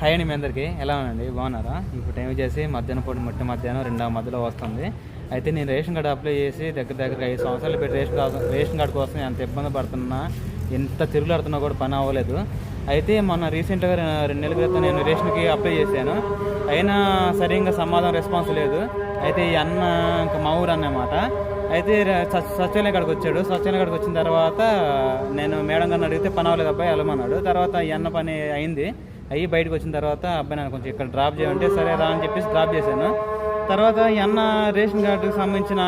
Hi అండి మీ అందరికీ. ఎలా ఉందండి బాగున్నారా? ఇప్పుడు టైం వచ్చేసి మధ్యాహ్నం పూట మొట్ట మధ్యాహ్నం రెండవ మధ్యలో వస్తుంది. అయితే నేను రేషన్ కార్డు అప్లై చేసి దగ్గర దగ్గర ఐదు సంవత్సరాలు పెట్టి రేషన్ కార్డు రేషన్ కార్డు కోసం ఎంత ఇబ్బంది పడుతున్నా ఎంత తిరుగులాడుతున్నా కూడా పని అవ్వలేదు. అయితే మొన్న రీసెంట్గా రెండు నెలల క్రితం నేను రేషన్కి అప్లై చేశాను. అయినా సరిగ్గా సమాధానం రెస్పాన్స్ లేదు. అయితే ఈ అన్న ఇంకా మా ఊరు అన్నమాట. అయితే ర- స- సచివాలయం కాడికి వచ్చాడు సచివాలయం కాడికి వచ్చిన తర్వాత నేను మేడం గారిని అడిగితే పని అవ్వలేదు అబ్బాయి వెళ్ళమన్నాడు. తర్వాత ఈ అన్న పని అయింది. అయ్యి బయటకు వచ్చిన తర్వాత అబ్బాయి నన్ను కొంచెం ఇక్కడ డ్రాప్ చేయమంటే సరే రా అని చెప్పేసి డ్రాప్ చేశాను. తర్వాత ఈ అన్న రేషన్ కార్డుకి సంబంధించిన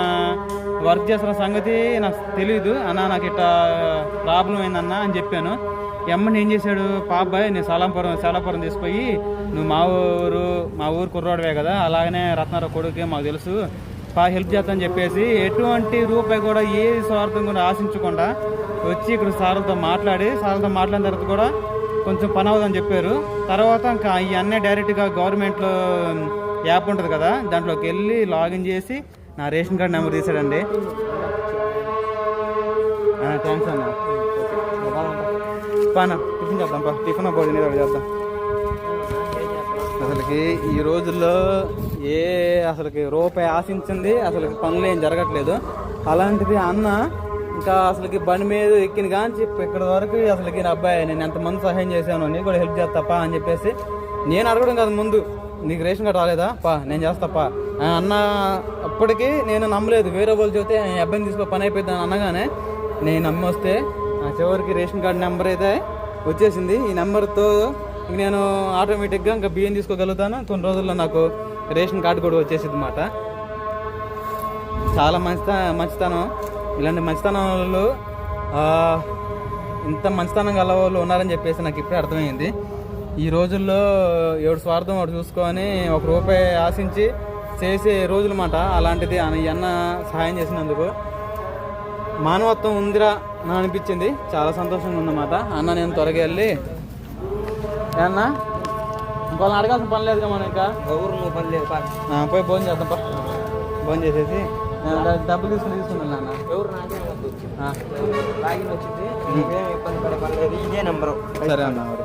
వర్క్ చేస్తున్న సంగతి నాకు తెలియదు అన్న నాకు ఇట్లా ప్రాబ్లం అయిందన్న అని చెప్పాను. ఎమ్మని ఏం చేశాడు? పాపాయ్ నేను సలాంపురం సలాపురం తీసుకుపోయి నువ్వు మా ఊరు మా ఊరు కుర్రాడవే కదా అలాగనే రత్నారావు కొడుకే మాకు తెలుసు. పా హెల్ప్ చేస్తానని చెప్పేసి ఎటువంటి రూపాయి కూడా ఏ స్వార్థం కూడా ఆశించకుండా వచ్చి ఇక్కడ సార్లతో మాట్లాడి సార్లతో మాట్లాడిన తర్వాత కూడా కొంచెం పని అవుదని చెప్పారు. తర్వాత ఇంకా ఈ అన్నీ డైరెక్ట్గా గవర్నమెంట్లో యాప్ ఉంటుంది కదా దాంట్లోకి వెళ్ళి లాగిన్ చేసి నా రేషన్ కార్డ్ నెంబర్ తీసాడండి థ్యాంక్స్ అన్న. పానా టిఫిన్ చేద్దాం పా. టిఫిన్ భోజనం ఏదో చేద్దాం. అసలుకి ఈ రోజుల్లో ఏ అసలుకి రూపాయి ఆశించింది అసలు పనులు ఏం జరగట్లేదు. అలాంటిది అన్న ఇంకా అసలుకి బండి మీద ఎక్కిన కానీ చెప్పి ఇక్కడి వరకు అసలుకి నా అబ్బాయి నేను ఎంతమంది సహాయం చేశాను నీకు కూడా హెల్ప్ చేస్తాపా అని చెప్పేసి నేను అడగడం కాదు ముందు. నీకు రేషన్ కార్డు రాలేదా? పా నేను చేస్తాపా అన్న అప్పటికి నేను నమ్మలేదు. వేరే వాళ్ళు చెబితే అబ్బాయిని తీసుకో పని అయిపోయింది అనగానే నేను నమ్మి వస్తే చివరికి రేషన్ కార్డు నెంబర్ అయితే వచ్చేసింది. ఈ నెంబర్తో ఇంక నేను ఆటోమేటిక్గా ఇంకా బియ్యం తీసుకోగలుగుతాను. కొన్ని రోజుల్లో నాకు రేషన్ కార్డు కూడా వచ్చేసింది అన్నమాట చాలా మంచిత మంచితనం. ఇలాంటి మంచితనం వాళ్ళు ఇంత మంచితనం గల వాళ్ళు ఉన్నారని చెప్పేసి నాకు ఇప్పుడే అర్థమైంది. ఈ రోజుల్లో ఎవడు స్వార్థం వాడు చూసుకొని ఒక రూపాయి ఆశించి చేసే రోజులు అన్నమాట. అలాంటిది ఆయన- అన్న సహాయం చేసినందుకు. మానవత్వం ఉందిరా అనిపించింది. చాలా సంతోషంగా ఉందన్నమాట అన్న నేను త్వరగా వెళ్ళి ఏ అన్న? వాళ్ళని అడగాల్సిన పని లేదుగా మనం ఇంకా? ఊరు నువ్వు పని లేదు పోయి భోజనం చేద్దాం పా. భోజనం చేసేసి డబ్బులు తీసుకుని తీసుకున్నాను నాన్న. ఎవరు నాకే వద్దు ఆ, లాగిన్ వచ్చింది ఇదే నెంబరు. సరే అన్న మరి.